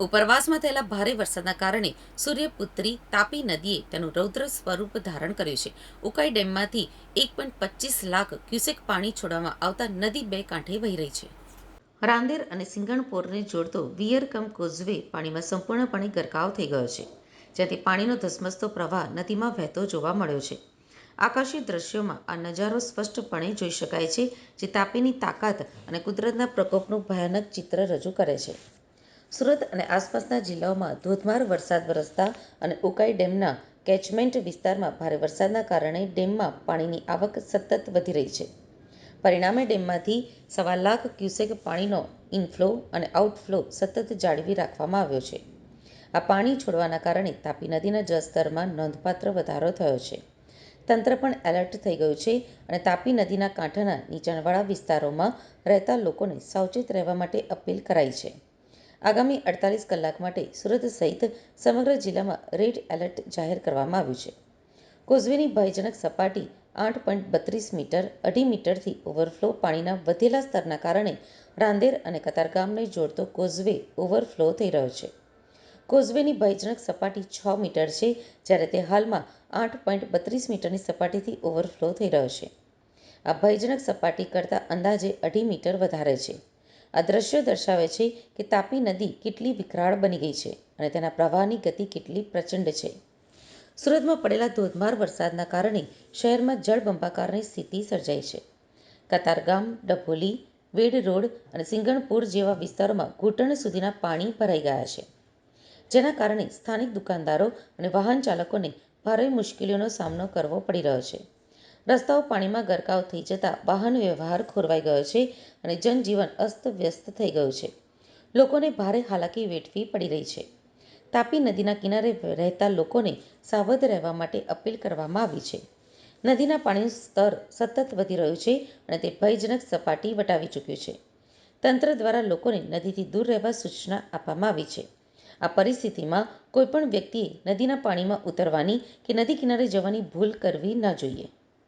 ઉપરવાસમાં થયેલા ભારે વરસાદના કારણે સૂર્યપુત્રી તાપી નદીએ તેનું રૌદ્ર સ્વરૂપ ધારણ કર્યું છે. ઉકાઈ ડેમમાંથી એક પોઈન્ટ પચીસ લાખ ક્યુસેક પાણી છોડવામાં આવતા નદી બે કાંઠે વહી રહી છે. રાંદેર અને સિંગણપોરને જોડતો વિયરકમ કોઝવે પાણીમાં સંપૂર્ણપણે ગરકાવ થઈ ગયો છે, જ્યાંથી પાણીનો ધસમસતો પ્રવાહ નદીમાં વહેતો જોવા મળ્યો છે. આકાશી દ્રશ્યોમાં આ નજારો સ્પષ્ટપણે જોઈ શકાય છે, જે તાપીની તાકાત અને કુદરતના પ્રકોપનું ભયાનક ચિત્ર રજૂ કરે છે. સુરત અને આસપાસના જિલ્લાઓમાં ધોધમાર વરસાદ વરસતા અને ઉકાઈ ડેમના કેચમેન્ટ વિસ્તારમાં ભારે વરસાદના કારણે ડેમમાં પાણીની આવક સતત વધી રહી છે. પરિણામે ડેમમાંથી સવા લાખ ક્યુસેક પાણીનો ઇનફ્લો અને આઉટફ્લો સતત જાળવી રાખવામાં આવ્યો છે. આ પાણી છોડવાના કારણે તાપી નદીના જળસ્તરમાં નોંધપાત્ર વધારો થયો છે. તંત્ર પણ એલર્ટ થઈ ગયું છે અને તાપી નદીના કાંઠાના નીચાણવાળા વિસ્તારોમાં રહેતા લોકોને સાવચેત રહેવા માટે અપીલ કરાઈ છે. આગામી અડતાલીસ કલાક માટે સુરત સહિત સમગ્ર જિલ્લામાં રેડ એલર્ટ જાહેર કરવામાં આવ્યું છે. કોઝવેની ભયજનક સપાટી આઠ પોઈન્ટ બત્રીસ મીટર, અઢી મીટરથી ઓવરફ્લો પાણીના વધેલા સ્તરના કારણે રાંદેર અને કતારગામને જોડતો કોઝવે ઓવરફ્લો થઈ રહ્યો છે. કોઝવેની ભયજનક સપાટી છ મીટર છે, જ્યારે તે હાલમાં આઠ પોઈન્ટ બત્રીસ મીટરની સપાટીથી ઓવરફ્લો થઈ રહ્યો છે. આ ભયજનક સપાટી કરતાં અંદાજે અઢી મીટર વધારે છે. આ દ્રશ્યો દર્શાવે છે કે તાપી નદી કેટલી વિકરાળ બની ગઈ છે અને તેના પ્રવાહની ગતિ કેટલી પ્રચંડ છે. સુરતમાં પડેલા ધોધમાર વરસાદના કારણે શહેરમાં જળબંબાકારની સ્થિતિ સર્જાઈ છે. કતારગામ ડભોલી, વેડ રોડ અને સિંગણપુર જેવા વિસ્તારોમાં ઘૂંટણ સુધીના પાણી ભરાઈ ગયા છે. જેના કારણે સ્થાનિક દુકાનદારો અને વાહન ચાલકોને ભારે મુશ્કેલીઓનો સામનો કરવો પડી રહ્યો છે. રસ્તાઓ પાણીમાં ગરકાવ થઈ જતા વાહન વ્યવહાર ખોરવાઈ ગયો છે અને જનજીવન અસ્તવ્યસ્ત થઈ ગયું છે. લોકોને ભારે હાલાકી વેઠવી પડી રહી છે. તાપી નદીના કિનારે રહેતા લોકોને સાવધ રહેવા માટે અપીલ કરવામાં આવી છે. નદીના પાણીનું સ્તર સતત વધી રહ્યું છે અને તે ભયજનક સપાટી વટાવી ચૂક્યું છે. તંત્ર દ્વારા લોકોને નદીથી દૂર રહેવા સૂચના આપવામાં આવી છે. આ પરિસ્થિતિમાં કોઈપણ વ્યક્તિએ નદીના પાણીમાં ઉતરવાની કે નદી કિનારે જવાની ભૂલ કરવી ન જોઈએ.